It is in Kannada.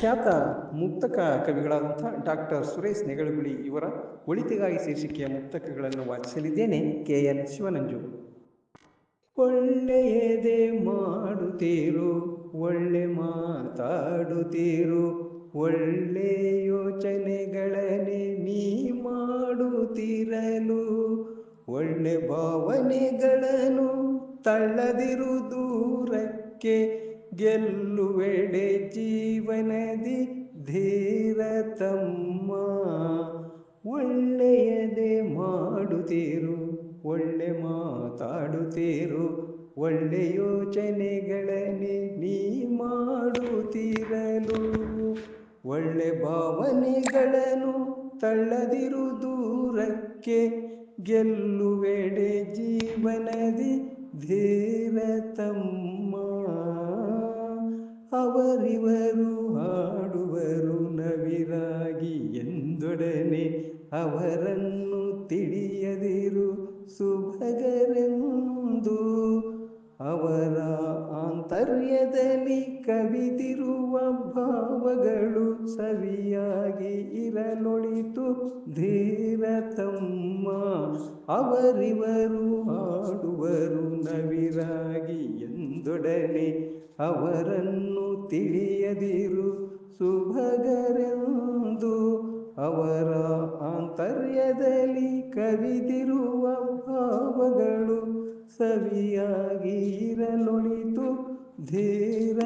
ಖ್ಯಾತ ಮುಕ್ತಕ ಕವಿಗಳಾದಂಥ ಡಾಕ್ಟರ್ ಸುರೇಶ್ ನೆಗಳಗುಳಿ ಇವರ ಒಳಿತಿಗಾಗಿ ಶೀರ್ಷಿಕೆಯ ಮುಕ್ತಕಗಳನ್ನು ವಾಚಿಸಲಿದ್ದೇನೆ ಕೆ ಎನ್ ಶಿವನಂಜು. ಒಳ್ಳೆಯದೇ ಮಾಡುತ್ತೀರು, ಒಳ್ಳೆ ಮಾತಾಡುತ್ತೀರು, ಒಳ್ಳೆ ಯೋಚನೆಗಳನ್ನೇ ನೀ ಮಾಡುತ್ತಿರಲು, ಒಳ್ಳೆ ಭಾವನೆಗಳನ್ನು ತಳ್ಳದಿರು ದೂರಕ್ಕೆ ಗೆಲ್ಲುವೆಡೆ ಜೀವನದಿ ಧೀರ ತಮ್ಮ. ಒಳ್ಳೆಯದೇ ಮಾಡುತ್ತೀರು, ಒಳ್ಳೆ ಮಾತಾಡುತ್ತೀರು, ಒಳ್ಳೆ ಯೋಚನೆಗಳನ್ನೇ ನೀ ಮಾಡುತ್ತಿರಲು. ಒಳ್ಳೆ ಭಾವನೆಗಳನ್ನು ತಳ್ಳದಿರು ದೂರಕ್ಕೆ ಗೆಲ್ಲುವೆಡೆ ಜೀವನದಿ ಧೀರ ತಮ್ಮ. ಅವರಿವರು ಹಾಡುವರು ನವಿರಾಗಿ ಎಂದೊಡನೆ ಅವರನ್ನು ತಿಳಿಯದಿರು. ಸುಭಗರೆಂದು ಅವರ ಆಂತರ್ಯದಲ್ಲಿ ಕವಿದಿರುವ ಭಾವಗಳು ಸವಿಯಾಗಿ ಇರಲೊಳಿತು. ಧೀರ ತಮ್ಮ ಅವರಿವರು ಹಾಡುವರು ನವಿರಾಗಿ ಎಂದೊಡನೆ ಅವರನ್ನು ತಿಳಿಯದಿರು ಸುಭಗರೆಂದು ಅವರ ಆಂತರ್ಯದಲ್ಲಿ ಕವಿದಿರುವ ಭಾವಗಳು ಸವಿಯಾಗಿ ಇರಲೊಳಿತು ಧೀರ